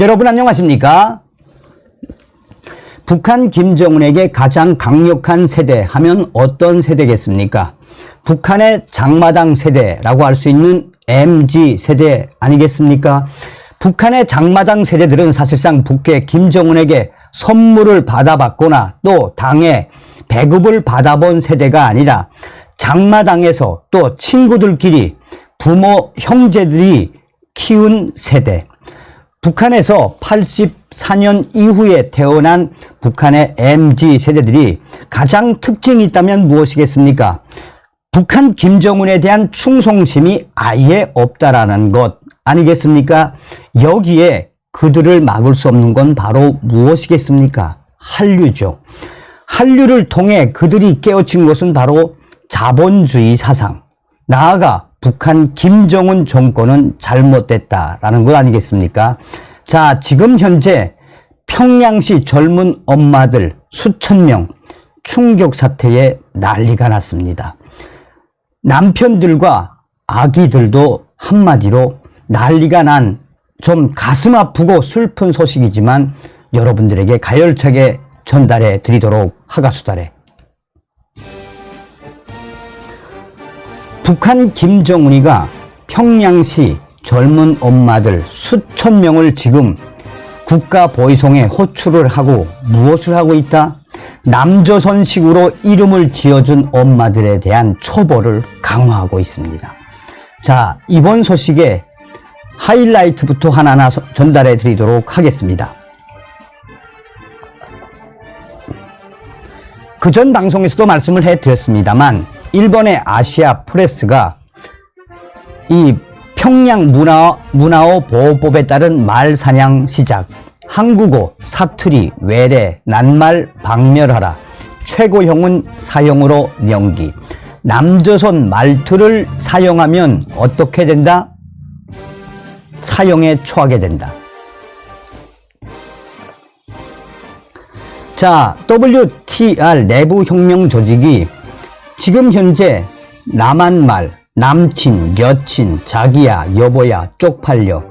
여러분 안녕하십니까? 북한 김정은에게 가장 강력한 세대 하면 어떤 세대겠습니까? 북한의 장마당 세대라고 할 수 있는 MG 세대 아니겠습니까? 북한의 장마당 세대들은 사실상 북해 김정은에게 선물을 받아봤거나 또 당에 배급을 받아본 세대가 아니라 장마당에서 또 친구들끼리 부모 형제들이 키운 세대. 북한에서 84년 이후에 태어난 북한의 MG 세대들이 가장 특징이 있다면 무엇이겠습니까? 북한 김정은에 대한 충성심이 아예 없다라는 것 아니겠습니까? 여기에 그들을 막을 수 없는 건 바로 무엇이겠습니까? 한류죠. 한류를 통해 그들이 깨우친 것은 바로 자본주의 사상. 나아가 북한 김정은 정권은 잘못됐다라는 것 아니겠습니까? 자, 지금 현재 평양시 젊은 엄마들 수천 명 충격 사태에 난리가 났습니다. 남편들과 아기들도 한마디로 난리가 난 좀 가슴 아프고 슬픈 소식이지만 여러분들에게 가열차게 전달해 드리도록 하가수달에 북한 김정은이가 평양시 젊은 엄마들 수천 명을 지금 국가 보이송에 호출을 하고 무엇을 하고 있다? 남조선식으로 이름을 지어준 엄마들에 대한 처벌을 강화하고 있습니다. 자, 이번 소식에 하이라이트부터 하나하나 서- 전달해 드리도록 하겠습니다. 그 전 방송에서도 말씀을 해 드렸습니다만, 일본의 아시아 프레스가 이 평양 문화, 문화어 보호법에 따른 말 사냥 시작, 한국어, 사투리, 외래, 낱말 박멸하라, 최고형은 사형으로 명기, 남조선 말투를 사용하면 어떻게 된다? 사형에 처하게 된다. 자, WTR 내부 혁명 조직이 지금 현재 남한말, 남친, 여친, 자기야, 여보야, 쪽팔려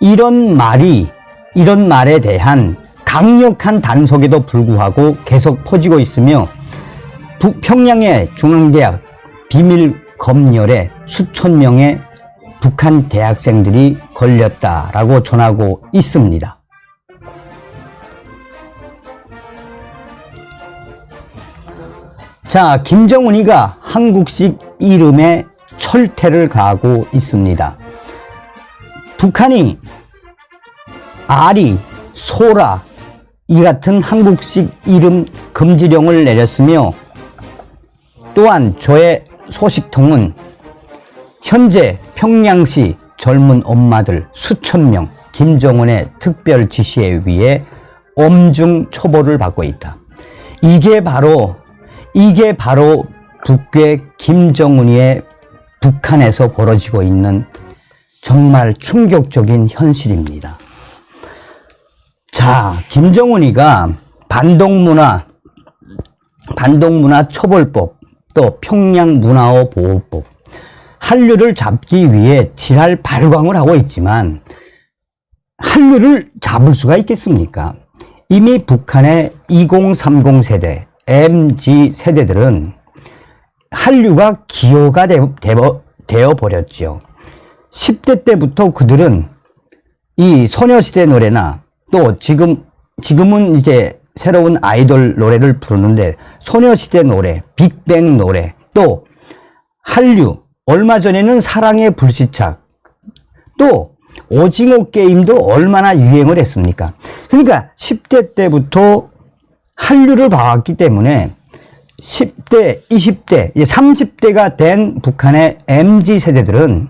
이런 말이 이런 말에 대한 강력한 단속에도 불구하고 계속 퍼지고 있으며 북평양의 중앙대학 비밀 검열에 수천 명의 북한 대학생들이 걸렸다라고 전하고 있습니다. 자, 김정은이가 한국식 이름에 철퇴를 가하고 있습니다. 북한이 아리, 소라 이 같은 한국식 이름 금지령을 내렸으며 또한 저의 소식통은 현재 평양시 젊은 엄마들 수천 명 김정은의 특별 지시에 의해 엄중 처벌을 받고 있다. 이게 바로 이게 바로 북괴 김정은이의 북한에서 벌어지고 있는 정말 충격적인 현실입니다. 자, 김정은이가 반동문화, 반동문화 처벌법, 또 평양 문화어 보호법, 한류를 잡기 위해 지랄 발광을 하고 있지만, 한류를 잡을 수가 있겠습니까? 이미 북한의 2030 세대, MG 세대들은 한류가 기여가 되어 버렸지요. 10대 때부터 그들은 이 소녀시대 노래나 또 지금 지금은 이제 새로운 아이돌 노래를 부르는데 소녀시대 노래, 빅뱅 노래, 또 한류, 얼마 전에는 사랑의 불시착, 또 오징어 게임도 얼마나 유행을 했습니까? 그러니까 10대 때부터 한류를 봐왔기 때문에 10대, 20대, 30대가 된 북한의 MZ 세대들은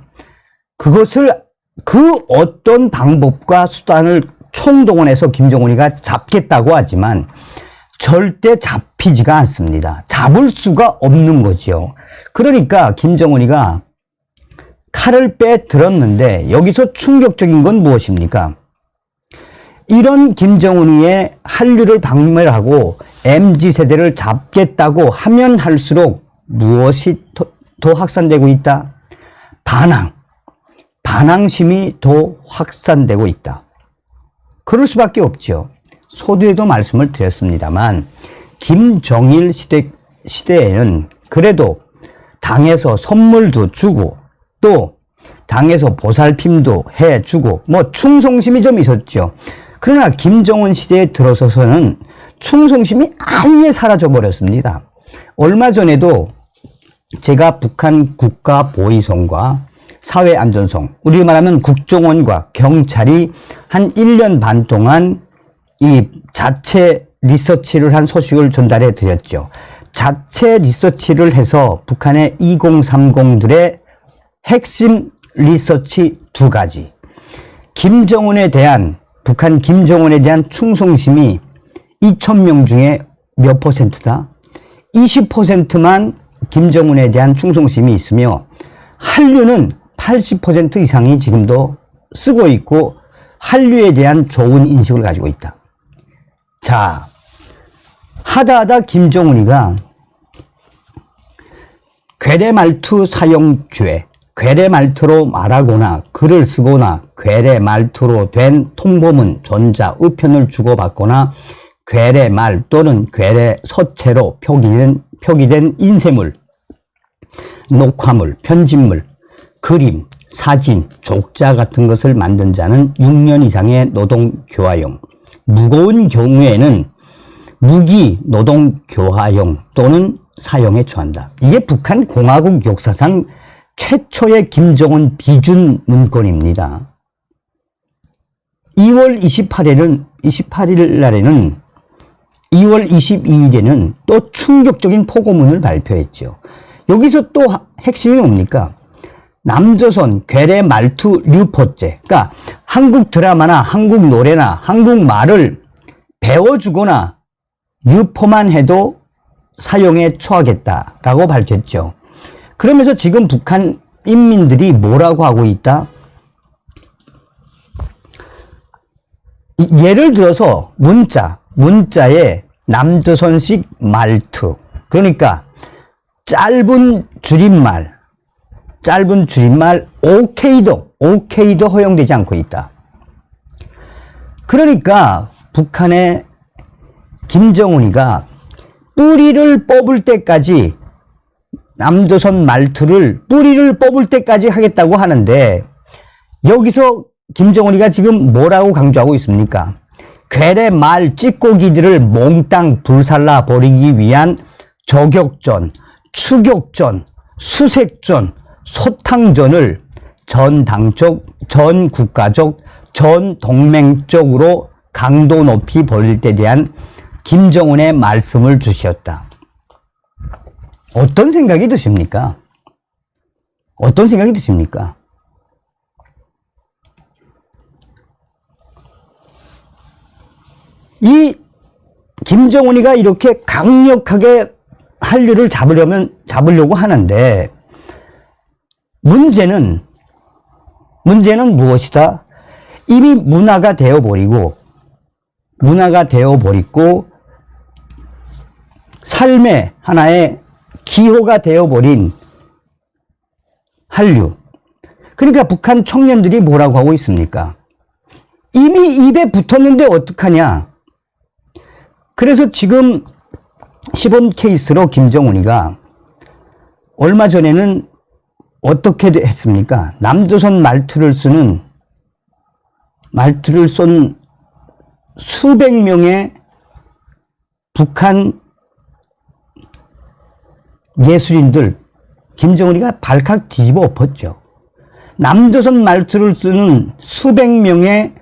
그것을 그 어떤 방법과 수단을 총동원해서 김정은이가 잡겠다고 하지만 절대 잡히지가 않습니다. 잡을 수가 없는 거죠. 그러니까 김정은이가 칼을 빼 들었는데 여기서 충격적인 건 무엇입니까? 이런 김정은이의 한류를 박멸하고 MZ 세대를 잡겠다고 하면 할수록 무엇이 더, 더 확산되고 있다? 반항. 반항심이 더 확산되고 있다. 그럴 수밖에 없죠. 소두에도 말씀을 드렸습니다만 김정일 시대 시대에는 그래도 당에서 선물도 주고 또 당에서 보살핌도 해주고 뭐 충성심이 좀 있었죠. 그러나 김정은 시대에 들어서서는 충성심이 아예 사라져 버렸습니다. 얼마 전에도 제가 북한 국가 보위성과 사회 안전성, 우리 말하면 국정원과 경찰이 한 1년 반 동안 이 자체 리서치를 한 소식을 전달해 드렸죠. 자체 리서치를 해서 북한의 2030들의 핵심 리서치 두 가지. 김정은에 대한, 북한 김정은에 대한 충성심이 2,000명 중에 몇 퍼센트다? 20%만 김정은에 대한 충성심이 있으며 한류는 80% 이상이 지금도 쓰고 있고 한류에 대한 좋은 인식을 가지고 있다. 자, 하다 하다 김정은이가 괴뢰 말투 사용죄, 괴뢰 말투로 말하거나 글을 쓰거나 괴뢰 말투로 된 통보문, 전자, 우편을 주고받거나 괴뢰 말 또는 괴뢰 서체로 표기된, 표기된 인쇄물, 녹화물, 편집물, 그림, 사진, 족자 같은 것을 만든 자는 6년 이상의 노동 교화용, 무거운 경우에는 무기 노동 교화용 또는 사용에 처한다. 이게 북한 공화국 역사상 최초의 김정은 비준 문건입니다. 2월 28일은 28일 날에는 2월 22일에는 또 충격적인 포고문을 발표했죠. 여기서 또 핵심이 뭡니까? 남조선 괴뢰 말투 류포제. 그러니까 한국 드라마나 한국 노래나 한국 말을 배워주거나 유포만 해도 사용에 처하겠다라고 밝혔죠. 그러면서 지금 북한 인민들이 뭐라고 하고 있다? 예를 들어서 문자, 문자에 남조선식 말투. 그러니까 짧은 줄임말, 짧은 줄임말 OK도, OK도 허용되지 않고 있다. 그러니까 북한의 김정은이가 뿌리를 뽑을 때까지 남조선 말투를 뿌리를 뽑을 때까지 하겠다고 하는데 여기서 김정은이가 지금 뭐라고 강조하고 있습니까? 괴뢰 말 찌꺼기들을 몽땅 불살라 버리기 위한 저격전, 추격전, 수색전, 소탕전을 전 당적, 전 국가적, 전 동맹적으로 강도 높이 벌일 때 대한 김정은의 말씀을 주셨다. 어떤 생각이 드십니까? 어떤 생각이 드십니까? 이 김정은이가 이렇게 강력하게 한류를 잡으려면 잡으려고 하는데 문제는 문제는 무엇이다? 이미 문화가 되어 버리고 문화가 되어 버리고 삶의 하나의 기호가 되어 버린 한류. 그러니까 북한 청년들이 뭐라고 하고 있습니까? 이미 입에 붙었는데 어떡하냐? 그래서 지금 시범 케이스로 김정은이가 얼마 전에는 어떻게 했습니까? 남조선 말투를 쓰는 말투를 쏜 수백 명의 북한 예술인들 김정은이가 발칵 뒤집어 엎었죠. 남조선 말투를 쓰는 수백 명의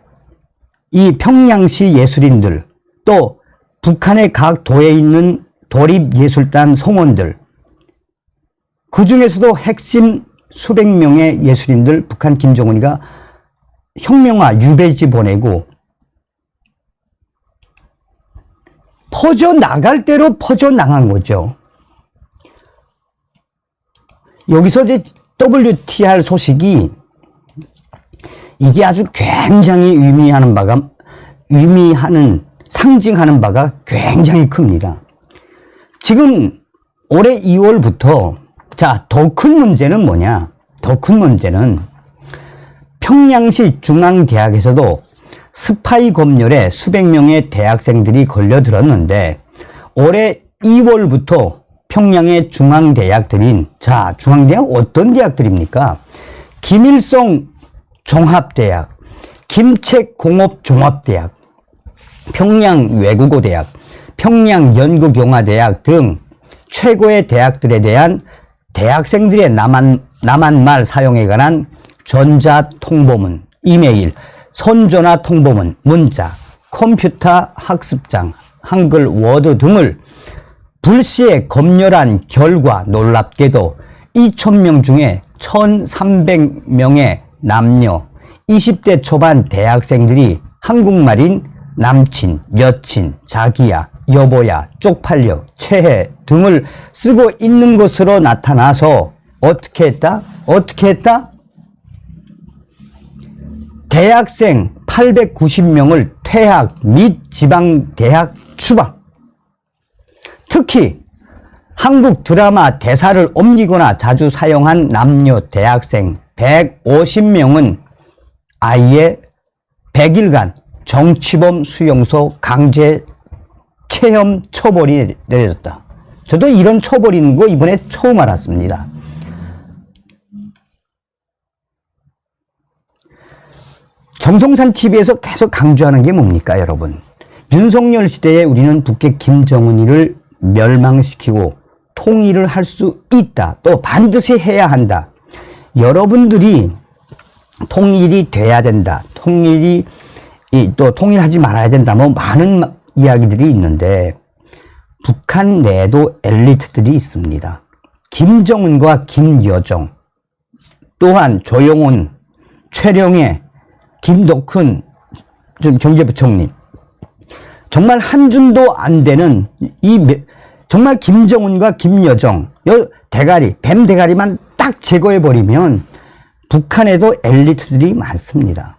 이 평양시 예술인들 또 북한의 각 도에 있는 도립예술단 성원들 그 중에서도 핵심 수백 명의 예술인들 북한 김정은이가 혁명화 유배지 보내고 퍼져 나갈 대로 퍼져 나간 거죠. 여기서 이제 WTR 소식이 이게 아주 굉장히 의미하는 바가 의미하는 상징하는 바가 굉장히 큽니다. 지금 올해 2월부터 자, 더 큰 문제는 뭐냐? 더 큰 문제는 평양시 중앙대학에서도 스파이 검열에 수백 명의 대학생들이 걸려 들었는데 올해 2월부터 평양의 중앙대학들인 자 중앙대학 어떤 대학들입니까? 김일성 종합대학, 김책공업종합대학, 평양외국어대학, 평양연극영화대학 등 최고의 대학들에 대한 대학생들의 남한, 남한말 사용에 관한 전자통보문, 이메일, 손전화 통보문, 문자, 컴퓨터 학습장, 한글 워드 등을 불시에 검열한 결과 놀랍게도 2,000명 중에 1,300명의 남녀, 20대 초반 대학생들이 한국말인 남친, 여친, 자기야, 여보야, 쪽팔려, 체해 등을 쓰고 있는 것으로 나타나서 어떻게 했다? 어떻게 했다? 대학생 890명을 퇴학 및 지방대학 추방. 특히 한국 드라마 대사를 옮기거나 자주 사용한 남녀 대학생 150명은 아예 100일간 정치범 수용소 강제 체험 처벌이 내려졌다. 저도 이런 있는 거 이번에 처음 알았습니다. 정성산 TV에서 계속 강조하는 게 뭡니까, 여러분? 윤석열 시대에 우리는 북핵 김정은이를 멸망시키고 통일을 할 수 있다. 또 반드시 해야 한다. 여러분들이 통일이 돼야 된다. 통일이 이, 또 통일하지 말아야 된다. 뭐 많은 이야기들이 있는데 북한 내에도 엘리트들이 있습니다. 김정은과 김여정 또한 조영훈, 최령해, 김덕훈 경제부총리 정말 한 줌도 안 되는 이 매- 정말 김정은과 김여정 여 대가리 뱀 대가리만 딱 제거해 버리면 북한에도 엘리트들이 많습니다.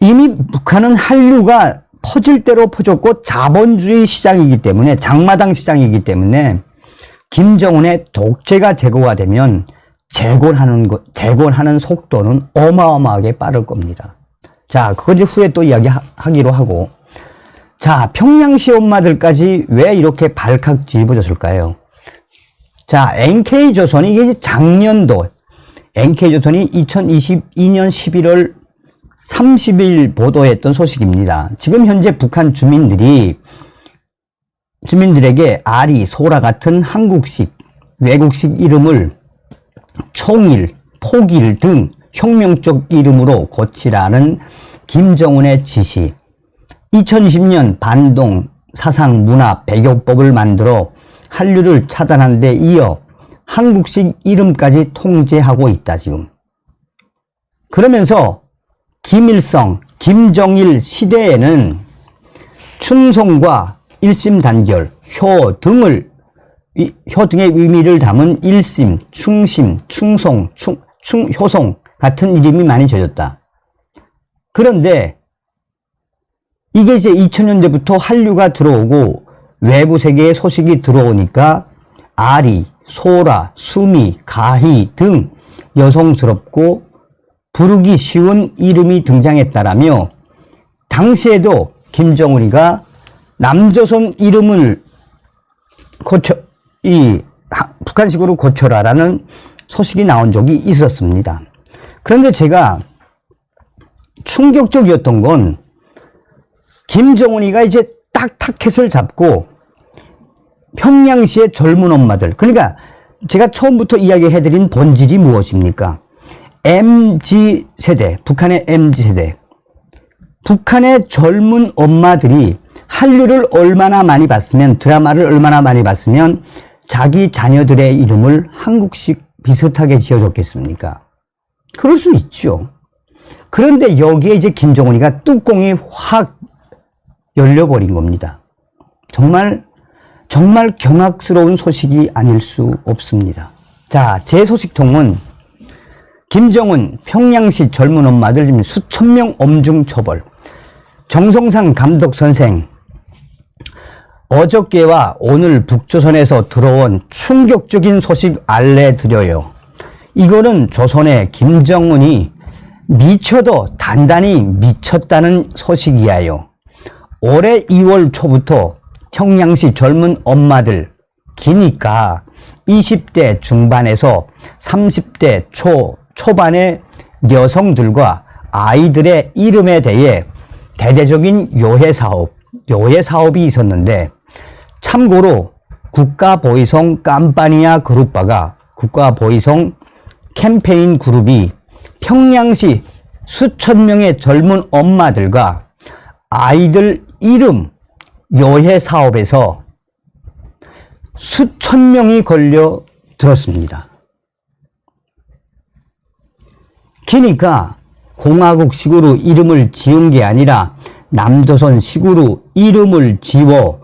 이미 북한은 한류가 퍼질 대로 퍼졌고 자본주의 시장이기 때문에 장마당 시장이기 때문에 김정은의 독재가 제거가 되면 재건하는 것, 재건하는 속도는 어마어마하게 빠를 겁니다. 자, 그거 이제 후에 또 이야기하기로 하고. 자, 평양시 엄마들까지 왜 이렇게 발칵 뒤집어졌을까요? 자, NK조선이 이게 작년도, NK조선이 2022년 11월 30일 보도했던 소식입니다. 지금 현재 북한 주민들이 주민들에게 아리, 소라 같은 한국식, 외국식 이름을 총일, 포길 등 혁명적 이름으로 고치라는 김정은의 지시. 2020년 반동 사상 문화 배교법을 만들어 한류를 차단한 데 이어 한국식 이름까지 통제하고 있다, 지금. 그러면서 김일성, 김정일 시대에는 충성과 일심단결, 효 등을 이, 효 등의 의미를 담은 일심, 충심, 충성, 충, 충, 효성 같은 이름이 많이 져졌다. 그런데 이게 이제 2000년대부터 한류가 들어오고 외부 세계의 소식이 들어오니까 아리, 소라, 수미, 가희 등 여성스럽고 부르기 쉬운 이름이 등장했다라며 당시에도 김정은이가 남조선 이름을 고쳐 이 하- 북한식으로 고쳐라라는 소식이 나온 적이 있었습니다. 그런데 제가 충격적이었던 건 김정은이가 이제 딱 타켓을 잡고 평양시의 젊은 엄마들 그러니까 제가 처음부터 이야기해드린 본질이 무엇입니까? MZ 세대, 북한의 MZ 세대. 북한의 젊은 엄마들이 한류를 얼마나 많이 봤으면, 드라마를 얼마나 많이 봤으면 자기 자녀들의 이름을 한국식 비슷하게 지어줬겠습니까? 그럴 수 있죠. 그런데 여기에 이제 김정은이가 뚜껑이 확 열려버린 겁니다. 정말, 정말 경악스러운 소식이 아닐 수 없습니다. 자, 제 소식통은 김정은 평양시 젊은 엄마들 지금 수천 명 엄중 처벌. 정성상 감독 선생. 어저께와 오늘 북조선에서 들어온 충격적인 소식 알려드려요. 이거는 조선의 김정은이 미쳐도 단단히 미쳤다는 소식이야요. 올해 2월 초부터 평양시 젊은 엄마들 기니까 20대 중반에서 30대 초, 초반의 여성들과 아이들의 이름에 대해 대대적인 요해 사업, 요해 사업이 있었는데 참고로 국가 보이성 깜파니아 그룹바가 국가 보이성 캠페인 그룹이 평양시 수천 명의 젊은 엄마들과 아이들 이름 요해 사업에서 수천 명이 걸려 들었습니다. 그러니까 공화국식으로 이름을 지은 게 아니라 남조선식으로 이름을 지워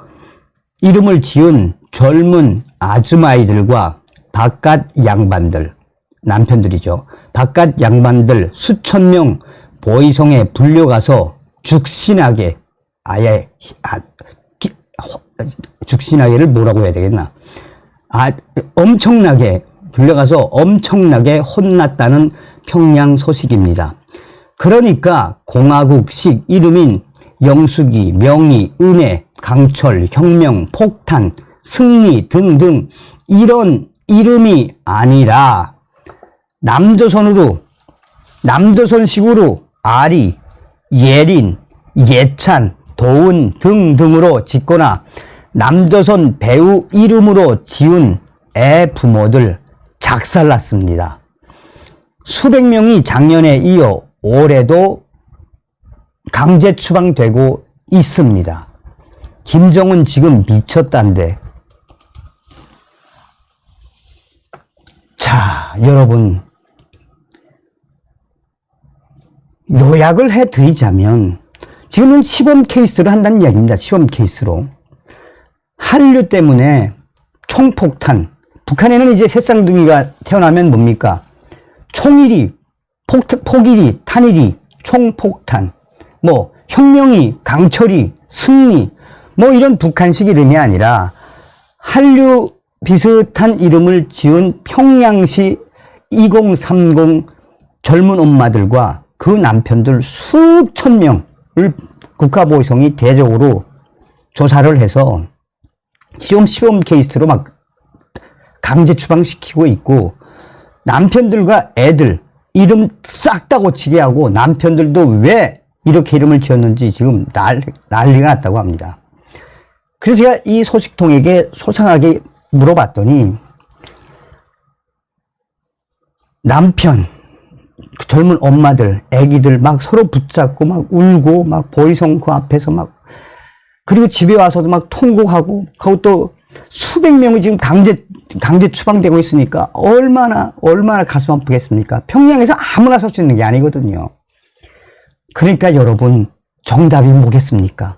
이름을 지은 젊은 아줌마이들과 바깥 양반들 남편들이죠. 바깥 양반들 수천 명 보이성에 불려가서 죽신하게 아예 아, 기- 호- 죽신하게를 뭐라고 해야 되겠나? 아 엄청나게 불려가서 엄청나게 혼났다는 평양 소식입니다. 그러니까 공화국식 이름인 영숙이, 명희, 은혜, 강철, 혁명, 폭탄, 승리 등등 이런 이름이 아니라 남조선으로 남조선식으로 아리, 예린, 예찬, 도은 등등으로 짓거나 남조선 배우 이름으로 지은 애 부모들 작살났습니다. 수백 명이 작년에 이어 올해도 강제 추방되고 있습니다. 김정은 지금 미쳤단데. 자, 여러분. 요약을 해 드리자면, 지금은 시범 케이스를 한다는 이야기입니다. 시범 케이스로. 한류 때문에 총폭탄. 북한에는 이제 새쌍둥이가 태어나면 뭡니까? 총일이, 폭, 폭일이, 탄일이, 총폭탄. 뭐, 혁명이, 강철이, 승리. 뭐 이런 북한식 이름이 아니라 한류 비슷한 이름을 지은 평양시 2030 젊은 엄마들과 그 남편들 수천 명을 국가보위성이 대적으로 조사를 해서 시험 시험 케이스로 막 강제 추방시키고 있고 남편들과 애들 이름 싹 다 고치게 하고 남편들도 왜 이렇게 이름을 지었는지 지금 난, 난리가 났다고 합니다. 그래서 제가 이 소식통에게 소상하게 물어봤더니 남편 그 젊은 엄마들, 아기들 막 서로 붙잡고 막 울고 막 보이성 그 앞에서 막 그리고 집에 와서도 막 통곡하고 그것도 수백 명이 지금 강제 강제 추방되고 있으니까 얼마나 얼마나 가슴 아프겠습니까? 평양에서 아무나 설 수 있는 게 아니거든요. 그러니까 여러분 정답이 뭐겠습니까?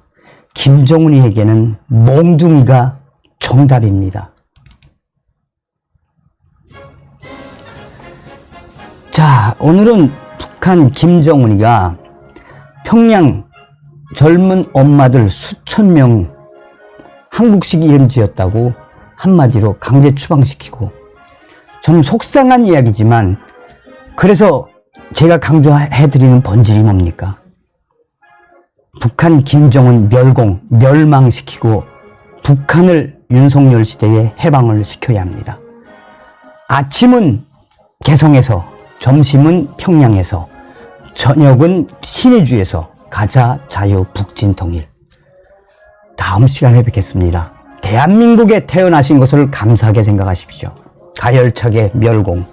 김정은이에게는 몽둥이가 정답입니다. 자, 오늘은 북한 김정은이가 평양 젊은 엄마들 수천 명 한국식 이름 지었다고 한마디로 강제 추방시키고 좀 속상한 이야기지만 그래서 제가 강조해드리는 본질이 뭡니까? 북한 김정은 멸공, 멸망시키고 북한을 윤석열 시대에 해방을 시켜야 합니다. 아침은 개성에서, 점심은 평양에서, 저녁은 신의주에서 가자 자유 북진 통일. 다음 시간에 뵙겠습니다. 대한민국에 태어나신 것을 감사하게 생각하십시오. 가열차게 멸공.